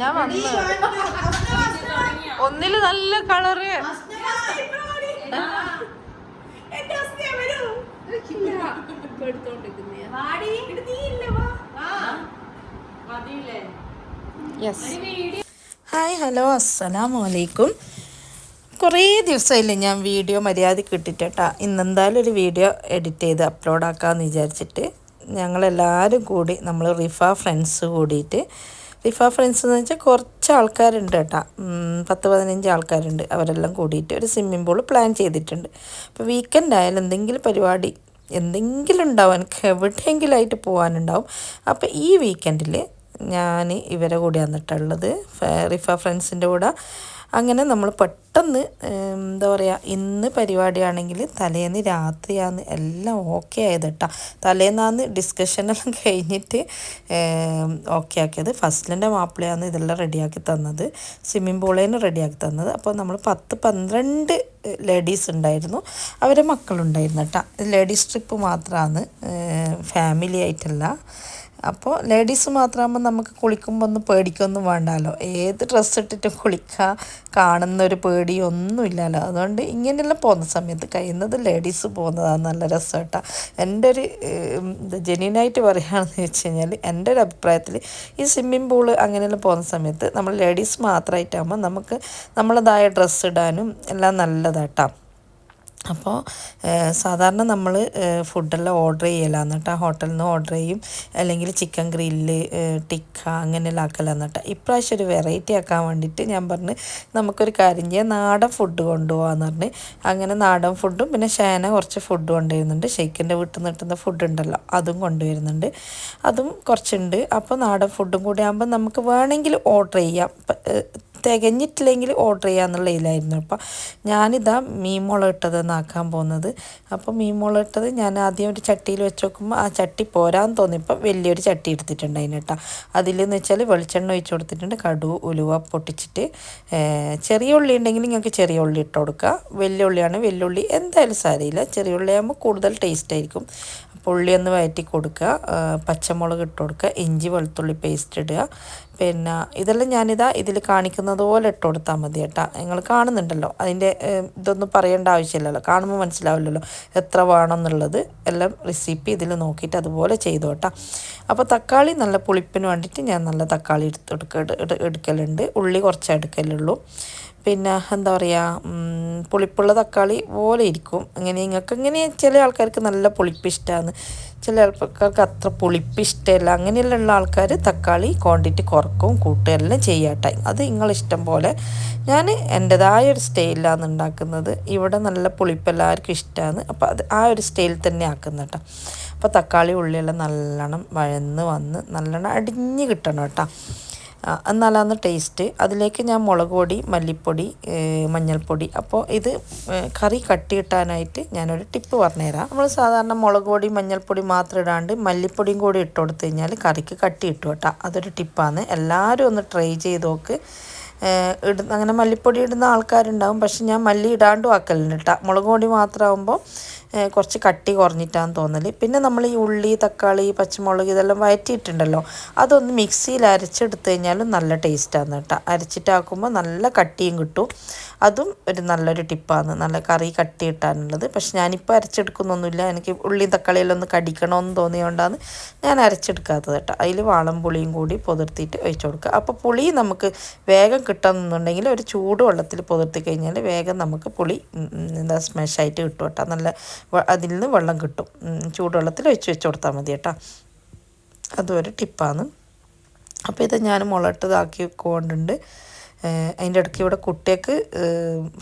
ഞാൻ വന്ന്. ഒന്നിൽ നല്ല കളറ്. യെസ് ഹായ് ഹലോ അസ്സലാമു അലൈക്കും കുറേ ദിവസമായില്ലേ ഞാൻ വീഡിയോ മര്യാദയ്ക്ക് ഇട്ടിട്ടാ ഇന്നെന്തായാലും ഒരു വീഡിയോ എഡിറ്റ് ചെയ്ത് അപ്ലോഡ് ആക്കാമെന്ന് വിചാരിച്ചിട്ട് ഞങ്ങളെല്ലാവരും കൂടി നമ്മൾ റിഫ ഫ്രണ്ട്സ് കൂടിയിട്ട് റിഫ ഫ്രണ്ട്സ് എന്ന് വെച്ചാൽ കുറച്ച് ആൾക്കാരുണ്ട് കേട്ടോ. പത്ത് പതിനഞ്ച് ആൾക്കാരുണ്ട്. അവരെല്ലാം കൂടിയിട്ട് ഒരു സ്വിമ്മിംഗ് പൂൾ പ്ലാൻ ചെയ്തിട്ടുണ്ട്. അപ്പോൾ വീക്കെൻഡ് ആയാലും എന്തെങ്കിലും പരിപാടി എന്തെങ്കിലും ഉണ്ടാവും എനിക്ക് എവിടെയെങ്കിലും ആയിട്ട് പോകാനുണ്ടാവും അപ്പോൾ ഈ വീക്കെൻഡിൽ ഞാൻ ഇവരെ കൂടെയാണ് വന്നിട്ടുള്ളത് റിഫ ഫ്രണ്ട്സിന്റെ കൂടെ. അങ്ങനെ നമ്മൾ പെട്ടെന്ന് എന്താ പറയുക ഇന്ന് പരിപാടിയാണെങ്കിൽ തലേന്ന് രാത്രിയാന്ന് എല്ലാം ഓക്കെ ആയത് കേട്ടോ തലേന്നാന്ന് ഡിസ്കഷനെല്ലാം കഴിഞ്ഞിട്ട് ഓക്കെ ആക്കിയത്. ഫസ്റ്റിലിന്റെ മാപ്പിളയാണ് ഇതെല്ലാം റെഡിയാക്കി തന്നത്. സ്വിമ്മിംഗ് പൂളേന് റെഡിയാക്കി തന്നത്. അപ്പോൾ നമ്മൾ പത്ത് പന്ത്രണ്ട് ലേഡീസ് ഉണ്ടായിരുന്നു. അവരെ മക്കളുണ്ടായിരുന്നു കേട്ടോ ലേഡീസ് ട്രിപ്പ് മാത്രമാണ് ഫാമിലി ആയിട്ടല്ല. അപ്പോൾ ലേഡീസ് മാത്രമാകുമ്പോൾ നമുക്ക് കുളിക്കുമ്പോൾ ഒന്നും പേടിക്കൊന്നും വേണ്ടല്ലോ ഏത് ഡ്രസ്സ് ഇട്ടിട്ട് കുളിക്കുക കാണുന്ന ഒരു പേടിയൊന്നും ഇല്ലല്ലോ അതുകൊണ്ട് ഇങ്ങനെയെല്ലാം പോകുന്ന സമയത്ത് കഴിയുന്നത് ലേഡീസ് പോകുന്നതാണ് നല്ല രസം കേട്ടോ എന്റെ ഒരു ജെന്യൂനായിട്ട് പറയുകയാണെന്ന് വെച്ച് കഴിഞ്ഞാൽ എന്റെ ഒരു അഭിപ്രായത്തിൽ ഈ സ്വിമ്മിംഗ് പൂൾ അങ്ങനെയെല്ലാം പോകുന്ന സമയത്ത് നമ്മൾ ലേഡീസ് മാത്രമായിട്ടാകുമ്പോൾ നമുക്ക് നമ്മളതായ ഡ്രസ്സ് ഇടാനും എല്ലാം നല്ലതാട്ടോ. അപ്പോൾ സാധാരണ നമ്മൾ ഫുഡെല്ലാം ഓർഡർ ചെയ്യലാന്ന് കേട്ടോ. ഹോട്ടലിൽ നിന്ന് ഓർഡർ ചെയ്യും. അല്ലെങ്കിൽ ചിക്കൻ ഗ്രില്ല് ടിക്ക അങ്ങനെയെല്ലാം ആക്കല കേട്ടോ. ഇപ്രാവശ്യം ഒരു വെറൈറ്റി ആക്കാൻ വേണ്ടിയിട്ട് ഞാൻ പറഞ്ഞ് നമുക്കൊരു കാര്യം ചെയ്യാം. നാടൻ ഫുഡ് കൊണ്ടുപോകാന്ന് പറഞ്ഞ്. അങ്ങനെ നാടൻ ഫുഡും പിന്നെ ഷേന കുറച്ച് ഫുഡ് കൊണ്ടുവരുന്നുണ്ട്. ഷെയ്ക്കിന്റെ വീട്ടിൽ നിന്ന് കിട്ടുന്ന ഫുഡ് ഉണ്ടല്ലോ അതും കൊണ്ടുവരുന്നുണ്ട്. അതും കുറച്ചുണ്ട്. അപ്പോൾ നാടൻ ഫുഡും കൂടി ആകുമ്പോൾ നമുക്ക് വേണമെങ്കിൽ ഓർഡർ ചെയ്യാം. തികഞ്ഞിട്ടില്ലെങ്കിൽ ഓർഡർ ചെയ്യാമെന്നുള്ള ഇതിലായിരുന്നു. അപ്പം ഞാനിതാ മീൻ മുള എന്നാക്കാൻ പോകുന്നത്. അപ്പോൾ മീൻ മുള ഇട്ടത് ഞാൻ ആദ്യം ഒരു ചട്ടിയിൽ വെച്ച് നോക്കുമ്പോൾ ആ ചട്ടി പോരാന്ന് തോന്നിയപ്പോൾ വലിയൊരു ചട്ടി എടുത്തിട്ടുണ്ട് അതിന് കേട്ടോ. അതിലെന്ന് വെച്ചാൽ വെളിച്ചെണ്ണ ഒഴിച്ച് കൊടുത്തിട്ടുണ്ട്. കടുവ് ഉലുവ പൊട്ടിച്ചിട്ട് ചെറിയ ഉള്ളി ഉണ്ടെങ്കിൽ നിങ്ങൾക്ക് ചെറിയ ഉള്ളി ഇട്ട് കൊടുക്കുക വലിയ ഉള്ളി. എന്തായാലും സാരമില്ല. ചെറിയ ഉള്ളി ആകുമ്പോൾ കൂടുതൽ ടേസ്റ്റ് ആയിരിക്കും. അപ്പോൾ ഉള്ളി ഒന്ന് വഴറ്റി കൊടുക്കുക പച്ചമുളക് ഇട്ട് കൊടുക്കുക. ഇഞ്ചി വെളുത്തുള്ളി പേസ്റ്റ് ഇടുക. പിന്നെ ഇതെല്ലാം ഞാനിതാ ഇതിൽ കാണിക്കുന്നത് പോലെ ഇട്ട് കൊടുത്താൽ മതി കേട്ടോ. നിങ്ങൾ കാണുന്നുണ്ടല്ലോ. അതിന്റെ ഇതൊന്നും പറയേണ്ട ആവശ്യമില്ലല്ലോ. കാണുമ്പോൾ മനസ്സിലാവില്ലല്ലോ എത്ര വേണമെന്നുള്ളത് എല്ലാം റെസിപ്പി ഇതിൽ നോക്കിയിട്ട് അതുപോലെ ചെയ്തു കേട്ടോ. അപ്പോൾ തക്കാളി നല്ല പുളിപ്പിന് വേണ്ടിയിട്ട് ഞാൻ നല്ല തക്കാളി എടുത്ത് എടുക്ക എടു- എടുക്കലുണ്ട്. ഉള്ളി കുറച്ചേ എടുക്കലുള്ളൂ. പിന്നെ എന്താ പറയുക പുളിപ്പുള്ള തക്കാളി പോലെ ഇരിക്കും. അങ്ങനെ നിങ്ങൾക്ക് ഇങ്ങനെ ചില ആൾക്കാർക്ക് നല്ല പുളിപ്പ് ഇഷ്ടമാണ് ചില ആൾക്കാർക്ക് അത്ര പുളിപ്പ് ഇഷ്ടമല്ല. അങ്ങനെയുള്ള ആൾക്കാർ തക്കാളി ക്വാണ്ടിറ്റി കുറക്കും കൂട്ടുക എല്ലാം ചെയ്യാട്ടെ. അത് നിങ്ങളിഷ്ടം പോലെ ഞാൻ എന്റെതായ ഒരു സ്റ്റൈലിലാണ് ഉണ്ടാക്കുന്നത്. ഇവിടെ നല്ല പുളിപ്പ് എല്ലാവർക്കും ഇഷ്ടമാണ് അപ്പോൾ അത് ആ ഒരു സ്റ്റൈലിൽ തന്നെ ആക്കുന്ന കേട്ടോ അപ്പോൾ തക്കാളി ഉള്ളിയെല്ലാം നല്ലോണം വഴന്ന് വന്ന് നല്ലോണം അടിഞ്ഞ് കിട്ടണം കേട്ടോ. എന്നാലാണ് ടേസ്റ്റ് അതിലേക്ക് ഞാൻ മുളക് പൊടി മല്ലിപ്പൊടി മഞ്ഞൾപ്പൊടി. അപ്പോൾ ഇത് കറി കട്ടി കിട്ടാനായിട്ട് ഞാനൊരു ടിപ്പ് പറഞ്ഞുതരാം. നമ്മൾ സാധാരണ മുളക് പൊടി മഞ്ഞൾപ്പൊടി മാത്രം ഇടാണ്ട് മല്ലിപ്പൊടിയും കൂടി ഇട്ട് കൊടുത്തു കഴിഞ്ഞാൽ കറിക്ക് കട്ടി ഇട്ടു കേട്ടോ. അതൊരു ടിപ്പാണ് എല്ലാവരും ഒന്ന് ട്രൈ ചെയ്ത് നോക്ക്. ഇടുന്ന അങ്ങനെ മല്ലിപ്പൊടി ഇടുന്ന ആൾക്കാരുണ്ടാവും. പക്ഷെ ഞാൻ മല്ലി ഇടാണ്ടും ആക്കലുണ്ട് കേട്ടോ. മുളക് പൊടി മാത്രമാകുമ്പോൾ കുറച്ച് കട്ടി കുറഞ്ഞിട്ടാന്ന് തോന്നൽ പിന്നെ നമ്മൾ ഈ ഉള്ളി തക്കാളി പച്ചമുളക് ഇതെല്ലാം വഴറ്റിയിട്ടുണ്ടല്ലോ അതൊന്ന് മിക്സിയിൽ അരച്ചെടുത്ത് കഴിഞ്ഞാലും നല്ല ടേസ്റ്റാണ് കേട്ടോ. അരച്ചിട്ടാക്കുമ്പോൾ നല്ല കട്ടിയും കിട്ടും. അതും ഒരു നല്ലൊരു ടിപ്പാണ് നല്ല കറി കട്ടി കിട്ടാനുള്ളത്. പക്ഷെ ഞാനിപ്പോൾ അരച്ചെടുക്കുന്നൊന്നുമില്ല. എനിക്ക് ഉള്ളിയും തക്കാളിയെല്ലാം ഒന്ന് കടിക്കണമെന്ന് തോന്നിയോണ്ടാണ് ഞാൻ അരച്ചെടുക്കാത്തത് കേട്ടോ. അതിൽ വാളം പുളിയും കൂടി പുതിർത്തിയിട്ട് ഒഴിച്ചു കൊടുക്കുക. അപ്പോൾ പുളി നമുക്ക് വേഗം കിട്ടണമെന്നുണ്ടെങ്കിൽ ഒരു ചൂടുവെള്ളത്തിൽ പുതിർത്തി കഴിഞ്ഞാൽ വേഗം നമുക്ക് പുളി എന്താ സ്മാഷായിട്ട് കിട്ടും കേട്ടോ. നല്ല അതിൽ നിന്ന് വെള്ളം കിട്ടും. ചൂടുവെള്ളത്തിൽ ഒഴിച്ച് വെച്ച് കൊടുത്താൽ മതി കേട്ടോ. അതും ഒരു ടിപ്പാണ്. അപ്പോൾ ഇത് ഞാൻ മുളട്ടതാക്കി കൊണ്ടുണ്ട് അതിന്റെ ഇടയ്ക്ക് ഇവിടെ കുട്ടികൾക്ക്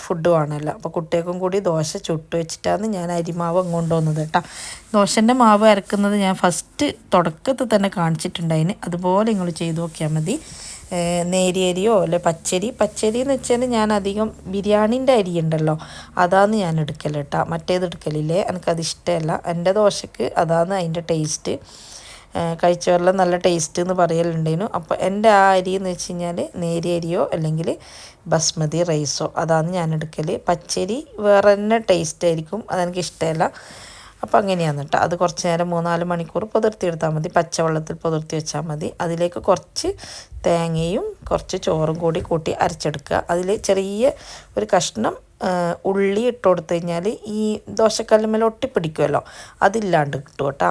ഫുഡ് വേണമല്ലോ. അപ്പോൾ കുട്ടികൾക്കും കൂടി ദോശ ചുട്ട് വെച്ചിട്ടാണ് ഞാൻ അരിമാവ് അങ്ങോട്ട് വന്നത് കേട്ടോ. ദോശന്റെ മാവ് അരക്കുന്നത് ഞാൻ ഫസ്റ്റ് തുടക്കത്തിൽ തന്നെ കാണിച്ചിട്ടുണ്ടായിന്. അതുപോലെ നിങ്ങൾ ചെയ്ത് നോക്കിയാൽ മതി. നേരിയരിയോ അല്ലെ പച്ചരി? പച്ചരി എന്ന് വെച്ചാൽ ഞാൻ അധികം ബിരിയാണീന്റെ അരി ഉണ്ടല്ലോ അതാണ് ഞാൻ എടുക്കൽ കേട്ടോ മറ്റേത് എടുക്കലില്ലേ? എനിക്കത് ഇഷ്ടമല്ല. എന്റെ ദോശക്ക് അതാണ് അതിന്റെ ടേസ്റ്റ് കഴിച്ചവരെല്ലാം നല്ല ടേസ്റ്റ് എന്ന് പറയലുണ്ടേനു. അപ്പോൾ എന്റെ ആ അരി എന്ന് വെച്ച് കഴിഞ്ഞാൽ നേരിയ അരിയോ അല്ലെങ്കിൽ ബസ്മതി റൈസോ അതാണ് ഞാൻ എടുക്കൽ പച്ചരി വേറെ തന്നെ ടേസ്റ്റ് ആയിരിക്കും അതെനിക്ക് ഇഷ്ടമല്ല. അപ്പോൾ അങ്ങനെയാണ് കേട്ടോ അത് കുറച്ച് നേരം മൂന്നാൽ മണിക്കൂർ പുതിർത്തിയെടുത്താൽ മതി. പച്ചവെള്ളത്തിൽ പുതിർത്തി വെച്ചാൽ മതി. അതിലേക്ക് കുറച്ച് തേങ്ങയും കുറച്ച് ചോറും കൂടി കൂട്ടി അരച്ചെടുക്കുക. അതിൽ ചെറിയ ഒരു കഷ്ണം ഉള്ളി ഇട്ട് കൊടുത്തു കഴിഞ്ഞാൽ ഈ ദോശക്കല്ലുമേൽ ഒട്ടിപ്പിടിക്കുമല്ലോ അതില്ലാണ്ട് കിട്ടും കേട്ടോ.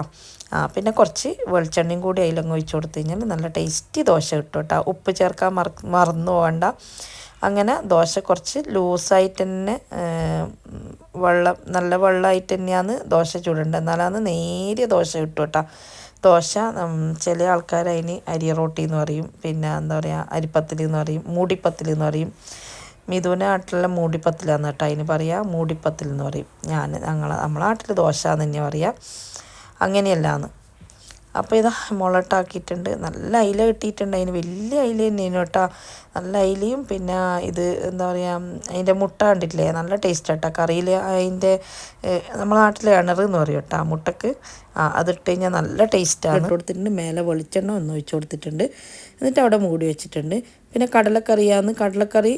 ആ പിന്നെ കുറച്ച് വെളിച്ചെണ്ണയും കൂടി അതിലങ്ങ് ഒഴിച്ച് കൊടുത്തു കഴിഞ്ഞാൽ നല്ല ടേസ്റ്റി ദോശ കിട്ടും കേട്ടോ. ഉപ്പ് ചേർക്കാൻ മറ മറന്നു പോകണ്ട. അങ്ങനെ ദോശ കുറച്ച് ലൂസായിട്ട് തന്നെ വെള്ളം നല്ല വെള്ളമായിട്ട് തന്നെയാണ് ദോശ ചൂടേണ്ടത്. എന്നാലാണ് നേരിയ ദോശ കിട്ടും കേട്ടോ. ദോശ ചില ആൾക്കാർ അതിന് അരി റോട്ടി എന്ന് പറയും പിന്നെ എന്താ പറയുക അരിപ്പത്തിൽ എന്ന് പറയും മൂടിപ്പത്തിൽ എന്ന് പറയും. മിഥുന നാട്ടിലുള്ള മൂടിപ്പത്തിലാന്ന് കേട്ടോ അതിന് പറയുക മൂടിപ്പത്തിൽ എന്ന് പറയും. ഞാൻ ഞങ്ങൾ നമ്മളെ നാട്ടിൽ ദോശ എന്ന് തന്നെ പറയുക അങ്ങനെയല്ലാന്ന്. അപ്പോൾ ഇതാ മുളട്ടാക്കിയിട്ടുണ്ട്. നല്ല അയില കിട്ടിയിട്ടുണ്ട്. അതിന് വലിയ അയില തന്നെയാണ് കേട്ടോ. നല്ല അയിലയും പിന്നെ ഇത് എന്താ പറയുക അതിന്റെ മുട്ട കണ്ടിട്ടില്ലേ? നല്ല ടേസ്റ്റ് കേട്ടോ കറിയിൽ അതിന്റെ നമ്മളെ നാട്ടിലെ കിണർ എന്ന് പറയും കേട്ടോ ആ മുട്ടക്ക്. ആ അതിട്ട് കഴിഞ്ഞാൽ നല്ല ടേസ്റ്റാണ് ഇട്ട് കൊടുത്തിട്ടുണ്ട്. മേലെ വെളിച്ചെണ്ണ ഒന്ന് ഒഴിച്ച് കൊടുത്തിട്ടുണ്ട്. എന്നിട്ട് അവിടെ മൂടി വെച്ചിട്ടുണ്ട്. പിന്നെ കടലക്കറിയാന്ന് കടലക്കറി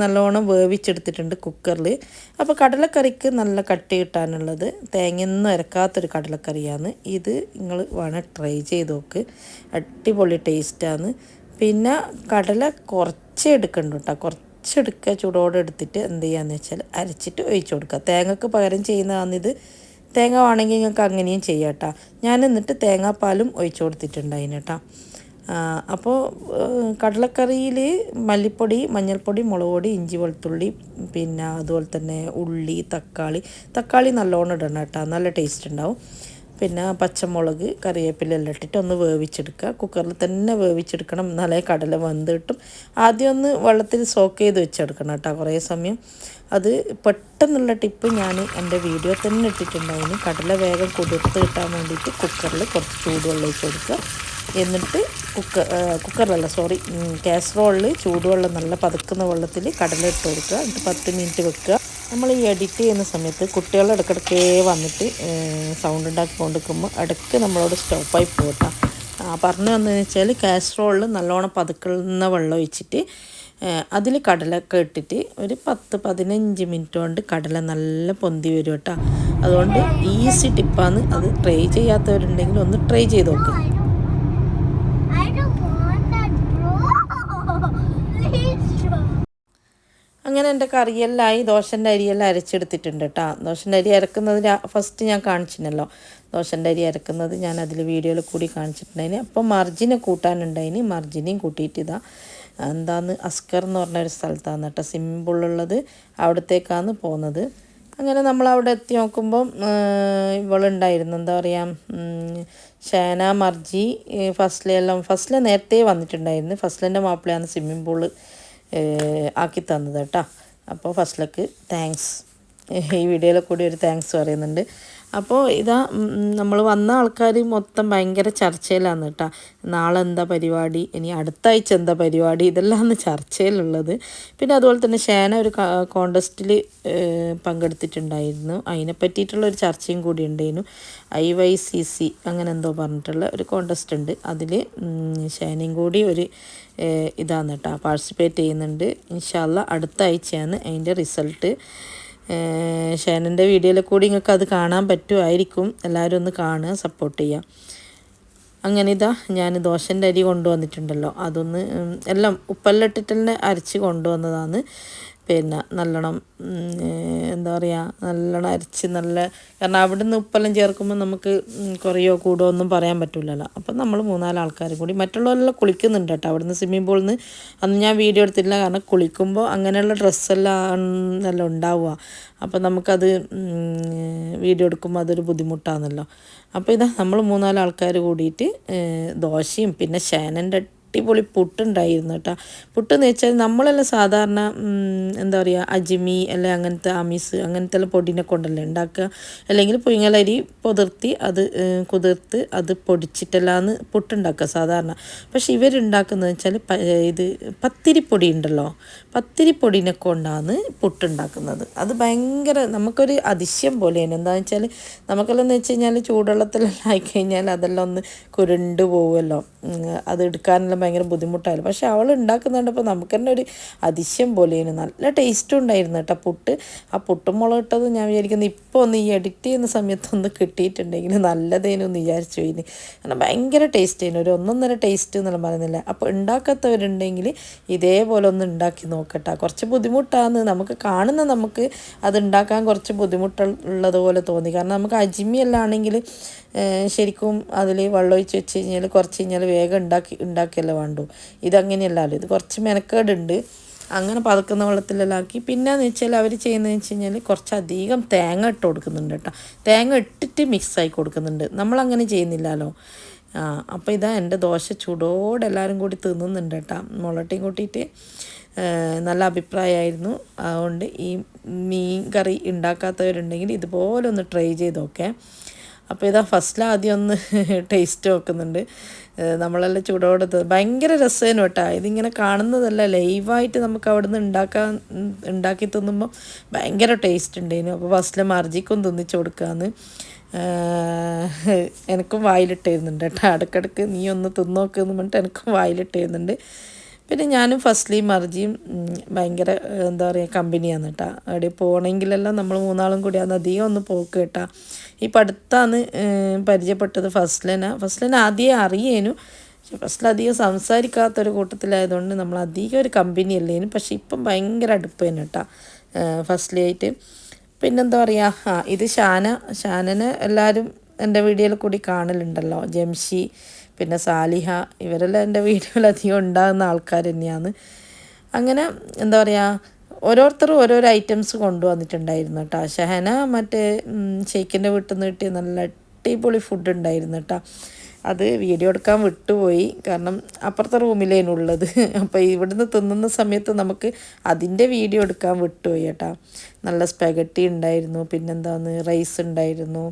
നല്ലോണം വേവിച്ചെടുത്തിട്ടുണ്ട് കുക്കറിൽ അപ്പോൾ കടലക്കറിക്ക് നല്ല കട്ടി കിട്ടാനുള്ളത് തേങ്ങയൊന്നും ഇരക്കാത്തൊരു കടലക്കറിയാണ്. ഇത് നിങ്ങൾ വേണം ട്രൈ ചെയ്ത് നോക്ക് അടിപൊളി ടേസ്റ്റാണ്. പിന്നെ കടല കുറച്ച് എടുക്കണ്ട കേട്ടോ കുറച്ചെടുക്കുക ചൂടോടെ എടുത്തിട്ട് എന്ത് ചെയ്യാന്ന് വെച്ചാൽ അരച്ചിട്ട് ഒഴിച്ചു കൊടുക്കുക തേങ്ങക്ക് പകരം ചെയ്യുന്നതാണിത് തേങ്ങ വേണമെങ്കിൽ നിങ്ങൾക്ക് അങ്ങനെയും ചെയ്യാം കേട്ടോ ഞാൻ എന്നിട്ട് തേങ്ങാപ്പാലും ഒഴിച്ചു കൊടുത്തിട്ടുണ്ട് അതിന് കേട്ടോ അപ്പോൾ കടലക്കറിയിൽ മല്ലിപ്പൊടി മഞ്ഞൾപ്പൊടി മുളക് പൊടി ഇഞ്ചി വെളുത്തുള്ളി പിന്നെ അതുപോലെ തന്നെ ഉള്ളി തക്കാളി. തക്കാളി നല്ലോണം ഇടണം കേട്ടോ നല്ല ടേസ്റ്റ് ഉണ്ടാവും. പിന്നെ പച്ചമുളക് കറിവേപ്പില എല്ലാം ഇട്ടിട്ട് ഒന്ന് വേവിച്ചെടുക്കുക. കുക്കറിൽ തന്നെ വേവിച്ചെടുക്കണം എന്നാലേ കടല വെന്ത് കിട്ടും. ആദ്യം ഒന്ന് വെള്ളത്തിൽ സോക്ക് ചെയ്ത് വെച്ചെടുക്കണം കേട്ടോ കുറേ സമയം. അത് പെട്ടെന്നുള്ള ടിപ്പ് ഞാൻ എന്റെ വീഡിയോ തന്നെ ഇട്ടിട്ടുണ്ടായിരുന്നു കടല വേഗം കുതിർത്ത് കിട്ടാൻ വേണ്ടിയിട്ട് കുക്കറിൽ കുറച്ച് ചൂടുവെള്ളം ഒഴിച്ച് കൊടുക്കുക. എന്നിട്ട് കുക്കർ കുക്കറിലല്ല സോറി കാസറോളിൽ ചൂടുവെള്ളം നല്ല പതുക്കുന്ന വെള്ളത്തിൽ കടല ഇട്ട് കൊടുക്കുക എന്നിട്ട് പത്ത് മിനിറ്റ് വെക്കുക. നമ്മൾ ഈ എഡിറ്റ് ചെയ്യുന്ന സമയത്ത് കുട്ടികൾ ഇടയ്ക്കിടയ്ക്കേ വന്നിട്ട് സൗണ്ട് ഉണ്ടാക്കി കൊണ്ടിരിക്കുമ്പോൾ ഇടയ്ക്ക് നമ്മളോട് സ്റ്റോപ്പായി പോകട്ടാ പറഞ്ഞു വന്നതെന്ന് വെച്ചാൽ കാസറോളിൽ നല്ലോണം പതുക്കുന്ന വെള്ളം ഒഴിച്ചിട്ട് അതിൽ കടലൊക്കെ ഇട്ടിട്ട് ഒരു പത്ത് പതിനഞ്ച് മിനിറ്റ് കൊണ്ട് കടല നല്ല പൊന്തി വരും കേട്ടോ. അതുകൊണ്ട് ഈസി ടിപ്പാണ് അത് ട്രൈ ചെയ്യാത്തവരുണ്ടെങ്കിൽ ഒന്ന് ട്രൈ ചെയ്ത് നോക്കുക അങ്ങനെ എന്റെ കറിയെല്ലായി ദോശന്റെ അരിയെല്ലാം അരച്ചെടുത്തിട്ടുണ്ട് കേട്ടോ. ദോശന്റെ അരി അരക്കുന്നത് ഫസ്റ്റ് ഞാൻ കാണിച്ചിരുന്നല്ലോ. ദോശന്റെ അരി അരക്കുന്നത് ഞാൻ അതിൽ വീഡിയോയിൽ കൂടി കാണിച്ചിട്ടുണ്ടായിന്. അപ്പോൾ മർജിനെ കൂട്ടാനുണ്ടായിന്. മർജിനെയും കൂട്ടിയിട്ട് ഇതാ എന്താന്ന് അസ്കർ എന്ന് പറഞ്ഞ ഒരു സ്ഥലത്താണ് കേട്ടോ സിമ്പിളുള്ളത് അവിടത്തേക്കാണ് പോകുന്നത്. അങ്ങനെ നമ്മൾ അവിടെ എത്തി നോക്കുമ്പം ഇവളുണ്ടായിരുന്നു. എന്താ പറയുക ഷാന മർജി ഫസ്ലെല്ലാം ഫസ്ലെ നേരത്തെ വന്നിട്ടുണ്ടായിരുന്നു. ഫസ്ലിന്റെ മാപ്പിളയാണ് സ്വിമ്മിംഗ് പൂൾ ആക്കി തന്നത് കേട്ടോ. അപ്പോൾ ഫസ്റ്റിലേക്ക് താങ്ക്സ് ഈ വീഡിയോയിൽ കൂടി ഒരു താങ്ക്സ് പറയുന്നുണ്ട്. അപ്പോൾ ഇതാ നമ്മൾ വന്ന ആൾക്കാർ മൊത്തം ഭയങ്കര ചർച്ചയിലാണ് കേട്ടോ. നാളെ എന്താ പരിപാടി? ഇനി അടുത്ത ആഴ്ച എന്താ പരിപാടി? ഇതെല്ലാമാണ് ചർച്ചയിലുള്ളത്. പിന്നെ അതുപോലെ തന്നെ ഷേന ഒരു കോണ്ടസ്റ്റിൽ പങ്കെടുത്തിട്ടുണ്ടായിരുന്നു. അതിനെ പറ്റിയിട്ടുള്ള ഒരു ചർച്ചയും കൂടി ഉണ്ടായിരുന്നു. ഐ വൈ സി സി അങ്ങനെ എന്തോ പറഞ്ഞിട്ടുള്ള ഒരു കോണ്ടസ്റ്റ് ഉണ്ട്. അതിൽ ഷേനയും കൂടി ഒരു ഇതാണ് കേട്ടോ. പാർട്ടിസിപ്പേറ്റ് ചെയ്യുന്നുണ്ട്. ഇൻഷാല്ല അടുത്ത ആഴ്ചയാണ് അതിന്റെ റിസൾട്ട് ഷാനന്റെ വീഡിയോയിൽ കൂടി നിങ്ങൾക്ക് അത് കാണാൻ പറ്റുമായിരിക്കും. എല്ലാവരും ഒന്ന് കാണുക സപ്പോർട്ട് ചെയ്യുക. അങ്ങനെ ഇതാ ഞാൻ ദോശന്റെ അരി കൊണ്ടുവന്നിട്ടുണ്ടല്ലോ. അതൊന്ന് എല്ലാം ഉപ്പെല്ലാം തന്നെ അരച്ച് കൊണ്ടുവന്നതാണ്. പിന്നെ നല്ലോണം എന്താ പറയുക നല്ലോണം അരച്ച് നല്ല കാരണം അവിടുന്ന് ഉപ്പെല്ലാം ചേർക്കുമ്പോൾ നമുക്ക് കുറയോ കൂടോ ഒന്നും പറയാൻ പറ്റില്ലല്ലോ അപ്പം നമ്മൾ മൂന്നാൽ ആൾക്കാർ കൂടി മറ്റുള്ളവരെല്ലാം കുളിക്കുന്നുണ്ട് കേട്ടോ. അവിടുന്ന് സ്വിമ്മിംഗ് പൂളിൽ നിന്ന് അന്ന് ഞാൻ വീഡിയോ എടുത്തില്ല കാരണം കുളിക്കുമ്പോൾ അങ്ങനെയുള്ള ഡ്രസ്സെല്ലാം നല്ല ഉണ്ടാവുക. അപ്പം നമുക്കത് വീഡിയോ എടുക്കുമ്പോൾ അതൊരു ബുദ്ധിമുട്ടാണല്ലോ. അപ്പോൾ ഇതാ നമ്മൾ മൂന്നാൽ ആൾക്കാർ കൂടിയിട്ട് ദോശയും പിന്നെ ഷാനന്റെ അടിപൊളി പുട്ടുണ്ടായിരുന്നു കേട്ടോ. പുട്ടെന്ന് വെച്ചാൽ നമ്മളെല്ലാം സാധാരണ എന്താ പറയുക അജിമി അല്ലെ അങ്ങനത്തെ അമീസ് അങ്ങനത്തെ പൊടിനെ കൊണ്ടല്ലേ ഉണ്ടാക്കുക. അല്ലെങ്കിൽ പുഴുങ്ങലരി പൊതിർത്തി അത് കുതിർത്ത് അത് പൊടിച്ചിട്ടല്ലാന്ന് പുട്ടുണ്ടാക്കുക സാധാരണ. പക്ഷെ ഇവരുണ്ടാക്കുന്നത് വെച്ചാൽ ഇത് പത്തിരിപ്പൊടി ഉണ്ടല്ലോ. പത്തിരിപ്പൊടിനെ കൊണ്ടാണ് പുട്ടുണ്ടാക്കുന്നത്. അത് ഭയങ്കര നമുക്കൊരു അതിശയം പോലെയാണ്. എന്താണെന്ന് വെച്ചാൽ നമുക്കെല്ലാം എന്ന് വെച്ച് കഴിഞ്ഞാൽ ചൂടുവെള്ളത്തിലെല്ലാം ആയിക്കഴിഞ്ഞാൽ അതെല്ലാം ഒന്ന് കുരുണ്ട് പോകുമല്ലോ അത് എടുക്കാനെല്ലാം ഭയങ്കര ബുദ്ധിമുട്ടായിരുന്നു പക്ഷെ അവൾ ഉണ്ടാക്കുന്നുണ്ടപ്പോൾ നമുക്ക് തന്നെ ഒരു അതിശയം പോലെയാണ്. നല്ല ടേസ്റ്റും ഉണ്ടായിരുന്നു കേട്ടോ പുട്ട്. ആ പുട്ടും മുളക് ഇട്ടത് ഞാൻ വിചാരിക്കുന്നത് ഇപ്പോൾ ഒന്ന് ഈ എഡിറ്റ് ചെയ്യുന്ന സമയത്തൊന്ന് കിട്ടിയിട്ടുണ്ടെങ്കിൽ നല്ലതേനു എന്ന് വിചാരിച്ചു ഇനി കാരണം ഭയങ്കര ടേസ്റ്റ് ആയിരുന്നു. ഒരു ഒന്നൊന്നര ടേസ്റ്റ് എന്നുള്ള പറയുന്നില്ല. അപ്പോൾ ഉണ്ടാക്കാത്തവരുണ്ടെങ്കിൽ ഇതേപോലെ ഒന്ന് ഉണ്ടാക്കി നോക്കട്ടെ. കുറച്ച് ബുദ്ധിമുട്ടാണ് നമുക്ക് കാണുന്ന നമുക്ക് അത് ഉണ്ടാക്കാൻ കുറച്ച് ബുദ്ധിമുട്ടുള്ളത് പോലെ തോന്നി. കാരണം നമുക്ക് അജിമിയെല്ലാം ആണെങ്കിൽ ശരിക്കും അതിൽ വെള്ളമൊഴിച്ച് വെച്ച് കഴിഞ്ഞാൽ കുറച്ച് കഴിഞ്ഞാൽ വേഗം ഉണ്ടാക്കി ഉണ്ടാക്കിയല്ലേ? വേണ്ടു. ഇതങ്ങനെയല്ലല്ലോ. ഇത് കുറച്ച് മെനക്കേടുണ്ട്. അങ്ങനെ പതക്കുന്ന വെള്ളത്തിലെല്ലാം ആക്കി. പിന്നെയെന്ന് വെച്ചാൽ അവർ ചെയ്യുന്നതെന്ന് വെച്ച് കഴിഞ്ഞാൽ കുറച്ചധികം തേങ്ങ ഇട്ട് കൊടുക്കുന്നുണ്ട് കേട്ടോ. തേങ്ങ ഇട്ടിട്ട് മിക്സായി കൊടുക്കുന്നുണ്ട്. നമ്മളങ്ങനെ ചെയ്യുന്നില്ലല്ലോ. ആ അപ്പോൾ ഇതാ എന്റെ ദോശ ചൂടോടെ എല്ലാവരും കൂടി തിന്നുന്നുണ്ട് കേട്ടോ. മുളട്ടിയും കൂട്ടിയിട്ട് നല്ല അഭിപ്രായമായിരുന്നു. അതുകൊണ്ട് ഈ മീൻ കറി ഉണ്ടാക്കാത്തവരുണ്ടെങ്കിൽ ഇതുപോലെ ഒന്ന് ട്രൈ ചെയ്ത് നോക്കേ. അപ്പോൾ ഇതാ ഫസ്റ്റിൽ ആദ്യം ഒന്ന് ടേസ്റ്റ് നോക്കുന്നുണ്ട്. നമ്മളെല്ലാം ചൂടോടെ ഭയങ്കര രസമായിരുന്നു കേട്ടോ. ഇതിങ്ങനെ കാണുന്നതല്ല ലൈവായിട്ട് നമുക്ക് അവിടെ നിന്ന് ഉണ്ടാക്കാൻ ഉണ്ടാക്കി തിന്നുമ്പോൾ ഭയങ്കര ടേസ്റ്റ് ഉണ്ടായിരുന്നു അപ്പോൾ ഫസ്റ്റിലെ മർജിക്കും തിന്നിച്ചു കൊടുക്കാമെന്ന് എനിക്കും വായിലിട്ടിരുന്നുണ്ട് കേട്ടോ. ഇടയ്ക്കിടയ്ക്ക് നീ ഒന്ന് തിന്നോക്കെന്ന് പറഞ്ഞിട്ട് എനിക്കും വായിലിട്ടിരുന്നുണ്ട്. പിന്നെ ഞാനും ഫസ്റ്റ്ലി മർജിയും ഭയങ്കര എന്താ പറയുക കമ്പനിയാണ് കേട്ടോ. അവിടെ പോകണമെങ്കിലെല്ലാം നമ്മൾ മൂന്നാളും കൂടിയാണ് അധികം ഒന്ന് പോക്ക് കേട്ടാ. ഇപ്പം അടുത്താണ് പരിചയപ്പെട്ടത് ഫസ്ലന. ഫസ്ലന ആദ്യം അറിയേനു. പക്ഷെ ഫസ്റ്റിലധികം സംസാരിക്കാത്തൊരു കൂട്ടത്തിലായതുകൊണ്ട് നമ്മൾ അധികം ഒരു കമ്പനി അല്ലേനു. പക്ഷെ ഇപ്പം ഭയങ്കര അടുപ്പ് തന്നെ കേട്ടോ ഫസ്റ്റിലായിട്ട് പിന്നെന്താ പറയുക ആ ഇത് ഷാന ഷാനനെ എല്ലാവരും എന്റെ വീഡിയോയിൽ കൂടി കാണലുണ്ടല്ലോ. ജംഷി പിന്നെ സാലിഹ ഇവരെല്ലാം എന്റെ വീഡിയോയിൽ അധികം ഉണ്ടാകുന്ന ആൾക്കാർ തന്നെയാണ്. അങ്ങനെ എന്താ പറയുക ഓരോരുത്തരും ഓരോരോ ഐറ്റംസ് കൊണ്ടുവന്നിട്ടുണ്ടായിരുന്നു കേട്ടോ. ഷഹന മറ്റേ ഷെയ്ക്കിന്റെ വീട്ടിൽ നിന്ന് കിട്ടിയ നല്ല അടിപൊളി ഫുഡ് ഉണ്ടായിരുന്നു കേട്ടോ. അത് വീഡിയോ എടുക്കാൻ വിട്ടുപോയി. കാരണം അപ്പുറത്തെ റൂമിലേനുള്ളത് അപ്പോൾ ഇവിടുന്ന് തിന്നുന്ന സമയത്ത് നമുക്ക് അതിന്റെ വീഡിയോ എടുക്കാൻ വിട്ടുപോയി കേട്ടോ. നല്ല സ്പെഗട്ടി ഉണ്ടായിരുന്നു. പിന്നെന്താന്ന് റൈസ് ഉണ്ടായിരുന്നു.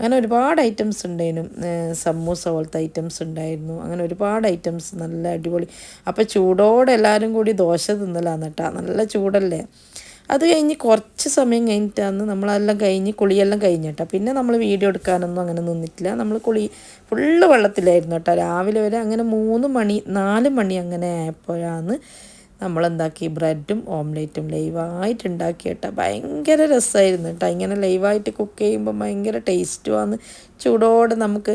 അങ്ങനെ ഒരുപാട് ഐറ്റംസ് ഉണ്ടായിരുന്നു സമൂസ പോലത്തെ ഐറ്റംസ് ഉണ്ടായിരുന്നു. അങ്ങനെ ഒരുപാട് ഐറ്റംസ് നല്ല അടിപൊളി. അപ്പോൾ ചൂടോടെ എല്ലാവരും കൂടി ദോശ തിന്നലാന്ന് കേട്ടോ. നല്ല ചൂടല്ലേ? അത് കഴിഞ്ഞ് കുറച്ച് സമയം കഴിഞ്ഞിട്ടാണ് നമ്മളെല്ലാം കഴിഞ്ഞ് കുളിയെല്ലാം കഴിഞ്ഞിട്ടാ പിന്നെ നമ്മൾ വീഡിയോ എടുക്കാനൊന്നും അങ്ങനെ നിന്നിട്ടില്ല. നമ്മൾ കുളി ഫുള്ള് വെള്ളത്തിലായിരുന്നു കേട്ടോ. രാവിലെ വരെ അങ്ങനെ മൂന്ന് മണി നാല് മണി അങ്ങനെ ആയപ്പോഴാണ് നമ്മളെന്താക്കി? ബ്രെഡും ഓംലേറ്റും ലൈവായിട്ട് ഉണ്ടാക്കി കേട്ടോ ഭയങ്കര രസമായിരുന്നു കേട്ടോ. ഇങ്ങനെ ലൈവായിട്ട് കുക്ക് ചെയ്യുമ്പോൾ ഭയങ്കര ടേസ്റ്റുമാണ്. ചൂടോടെ നമുക്ക്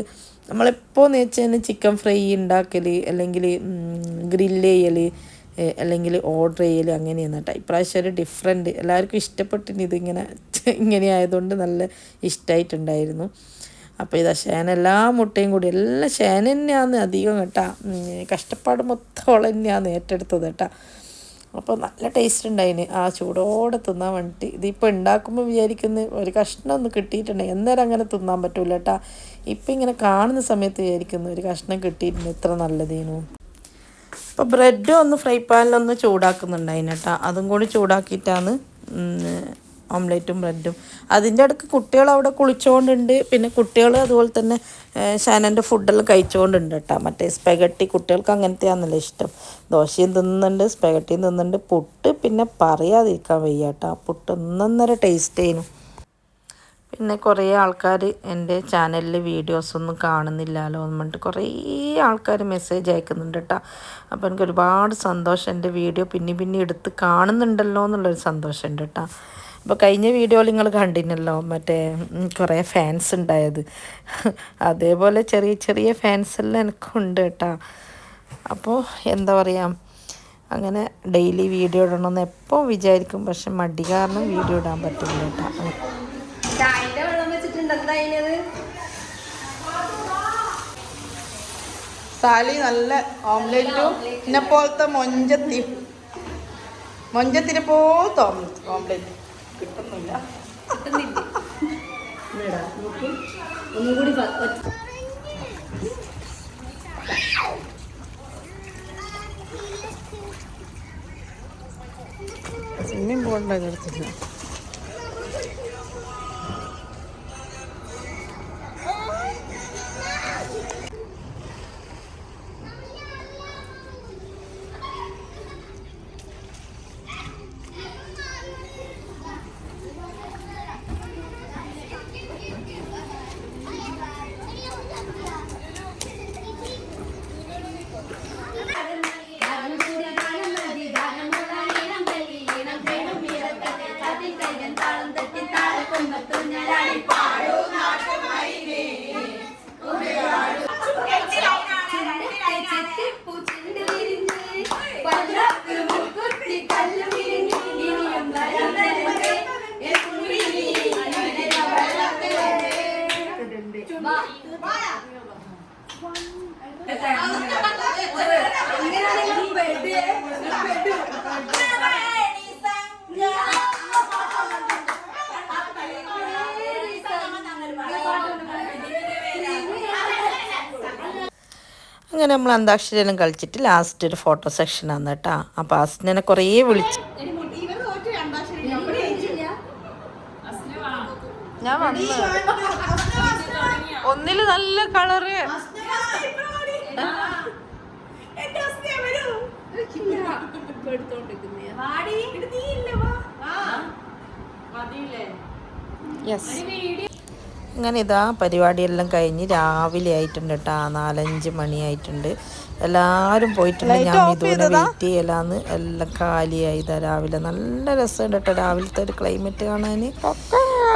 നമ്മളെപ്പോൾ എന്ന് വെച്ചാൽ ചിക്കൻ ഫ്രൈ ഉണ്ടാക്കൽ അല്ലെങ്കിൽ ഗ്രില്ല് ചെയ്യൽ അല്ലെങ്കിൽ ഓർഡർ ചെയ്യൽ അങ്ങനെയാണ് കേട്ടോ. ഇപ്രാവശ്യം ഒരു ഡിഫറെന്റ് എല്ലാവർക്കും ഇഷ്ടപ്പെട്ടിന് ഇതിങ്ങനെ ഇങ്ങനെ ആയതുകൊണ്ട് നല്ല ഇഷ്ടമായിട്ടുണ്ടായിരുന്നു അപ്പോൾ ഇതാ ശേന എല്ലാ മുട്ടയും കൂടി. എല്ലാം ശേന തന്നെയാണ് അധികം കേട്ടാ. കഷ്ടപ്പാട് മൊത്തം ഓളെന്നെയാണ് ഏറ്റെടുത്തത് കേട്ടാ. അപ്പോൾ നല്ല ടേസ്റ്റ് ഉണ്ടായിന് ആ ചൂടോടെ തിന്നാൻ വേണ്ടിയിട്ട് ഇതിപ്പോൾ ഉണ്ടാക്കുമ്പോൾ വിചാരിക്കുന്ന ഒരു കഷ്ണം ഒന്ന് കിട്ടിയിട്ടുണ്ട്. എന്നേരം അങ്ങനെ തിന്നാൻ പറ്റൂല കേട്ടാ ഇപ്പം ഇങ്ങനെ കാണുന്ന സമയത്ത് വിചാരിക്കുന്നു ഒരു കഷ്ണം കിട്ടിയിട്ടുണ്ട്. ഇത്ര നല്ലതേനു. അപ്പോൾ ബ്രെഡും ഒന്ന് ഫ്രൈ പാനിലൊന്ന് ചൂടാക്കുന്നുണ്ടായിന് കേട്ടോ അതും കൂടി ചൂടാക്കിയിട്ടാണ് ഓംലേറ്റും ബ്രെഡും. അതിന്റെ ഇടയ്ക്ക് കുട്ടികൾ അവിടെ കുളിച്ചുകൊണ്ടുണ്ട് പിന്നെ കുട്ടികൾ അതുപോലെ തന്നെ ഷാനന്റെ ഫുഡെല്ലാം കഴിച്ചുകൊണ്ടുണ്ട് കേട്ടോ. മറ്റേ സ്പെഗട്ടി കുട്ടികൾക്ക് അങ്ങനത്തെ അങ്ങനത്തെയാണല്ലോ ഇഷ്ടം. ദോശയും തിന്നുന്നുണ്ട് സ്പെഗട്ടിയും തിന്നുന്നുണ്ട്. പുട്ട് പിന്നെ പറയാതിരിക്കാൻ വയ്യ കേട്ടോ. പുട്ട് ഒന്നൊന്നര ടേസ്റ്റ് ചെയ്യുന്നു പിന്നെ കുറേ ആൾക്കാർ എന്റെ ചാനലിൽ വീഡിയോസൊന്നും കാണുന്നില്ലല്ലോ എന്ന് പറഞ്ഞിട്ട് കുറേ ആൾക്കാർ മെസ്സേജ് അയക്കുന്നുണ്ട് കേട്ടോ. അപ്പോൾ എനിക്ക് ഒരുപാട് സന്തോഷം. എന്റെ വീഡിയോ പിന്നെ പിന്നെ എടുത്ത് കാണുന്നുണ്ടല്ലോ എന്നുള്ളൊരു സന്തോഷമുണ്ട് കേട്ടോ. അപ്പോൾ കഴിഞ്ഞ വീഡിയോയിൽ നിങ്ങൾ കണ്ടിരുന്നല്ലോ മറ്റേ കുറേ ഫാൻസ് ഉണ്ടായത് അതേപോലെ ചെറിയ ചെറിയ ഫാൻസ് എല്ലാം എനിക്കുണ്ട് കേട്ടോ. അപ്പോൾ എന്താ പറയുക അങ്ങനെ ഡെയിലി വീഡിയോ ഇടണമെന്ന് എപ്പോൾ വിചാരിക്കും പക്ഷെ മടി കാരണം വീഡിയോ ഇടാൻ പറ്റില്ല കേട്ടോ. സാലി നല്ല ഓംലെറ്റും എന്നെ പോലത്തെ മൊഞ്ചത്തി. മൊഞ്ചത്തിനെ പോലത്തെ ഓംലെറ്റ് കിട്ടുന്നില്ല. സ്വിമ്മിംഗ് പൂളിന്റെ എടുത്തില്ല അങ്ങനെ നമ്മൾ അന്താക്ഷരി കളിച്ചിട്ട് ലാസ്റ്റ് ഒരു ഫോട്ടോ സെക്ഷൻ ആണ് കേട്ടോ. അപ്പോൾ അസ്നെ കുറേ വിളിച്ചു. ഞാൻ വന്നു. ഒന്നിൽ നല്ല കളറ് യെസ് അങ്ങനെ ഇതാ പരിപാടിയെല്ലാം കഴിഞ്ഞ് രാവിലെ ആയിട്ടുണ്ട് കേട്ടോ. നാലഞ്ച് മണിയായിട്ടുണ്ട് എല്ലാവരും പോയിട്ടുണ്ട്. ഞാൻ ഇതുവരെ വെയിറ്റ് ചെയ്യലാന്ന് എല്ലാം കാലിയായി ഇതാ രാവിലെ. നല്ല രസമുണ്ട് കേട്ടോ രാവിലത്തെ ഒരു ക്ലൈമറ്റ് കാണാൻ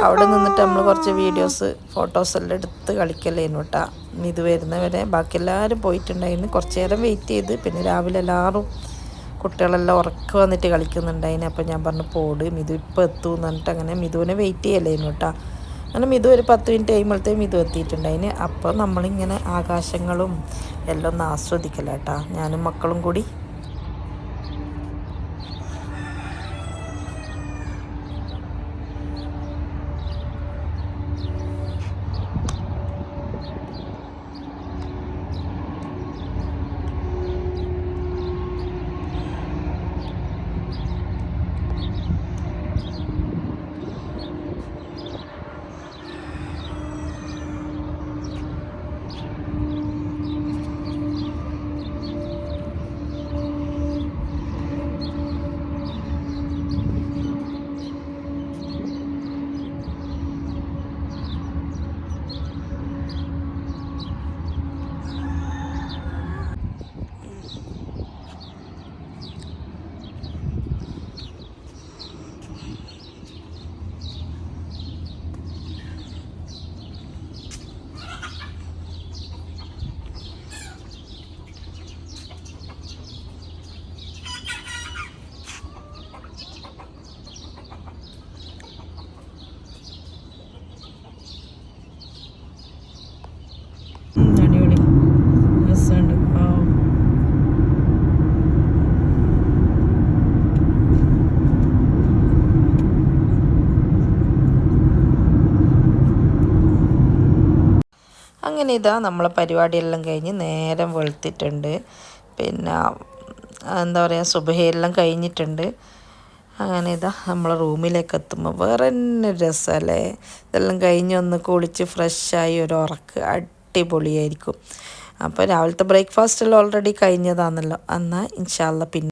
അവിടെ നിന്നിട്ട് നമ്മൾ കുറച്ച് വീഡിയോസ് ഫോട്ടോസ് എല്ലാം എടുത്ത് കളിക്കലേനു കേട്ടോ. ഇത് വരുന്നവരെ. ബാക്കി എല്ലാവരും പോയിട്ടുണ്ടായിരുന്നു. കുറച്ച് നേരം വെയിറ്റ് ചെയ്ത്. പിന്നെ രാവിലെ എല്ലാവരും കുട്ടികളെല്ലാം ഉറക്കം വന്നിട്ട് കളിക്കുന്നുണ്ടായിന്. അപ്പം ഞാൻ പറഞ്ഞു പോട് മിതു ഇപ്പോൾ എത്തും എന്ന് പറഞ്ഞിട്ട് അങ്ങനെ മിതുവിനെ വെയിറ്റ് ചെയ്യലേനു കേട്ടോ. അങ്ങനെ മിതു ഒരു പത്ത് മിനിറ്റ് കഴിയുമ്പോഴത്തേക്കും എത്തിയിട്ടുണ്ട്. എത്തിയിട്ടുണ്ടായിന് അപ്പോൾ നമ്മളിങ്ങനെ ആകാശങ്ങളും എല്ലാം ഒന്ന് ആസ്വദിക്കലാട്ടാ. ഞാനും മക്കളും കൂടി അടിപൊളി രസമുണ്ട് അങ്ങനെ ഇതാ നമ്മളെ പരിപാടിയെല്ലാം കഴിഞ്ഞ് നേരം വെളുത്തിട്ടുണ്ട്. പിന്നെ എന്താ പറയുക സുബഹയെല്ലാം കഴിഞ്ഞിട്ടുണ്ട്. അങ്ങനെ ഇതാ നമ്മളെ റൂമിലേക്ക് എത്തുമ്പോൾ വേറെ തന്നെ രസമല്ലേ? ഇതെല്ലാം കഴിഞ്ഞ് ഒന്ന് കുളിച്ച് ഫ്രഷായി ഒരു ഉറക്ക് അടിപൊളിയായിരിക്കും. അപ്പോൾ രാവിലത്തെ ബ്രേക്ക്ഫാസ്റ്റ് എല്ലാം ഓൾറെഡി കഴിഞ്ഞതാണല്ലോ. എന്നാൽ ഇൻഷാല്ല പിന്നെ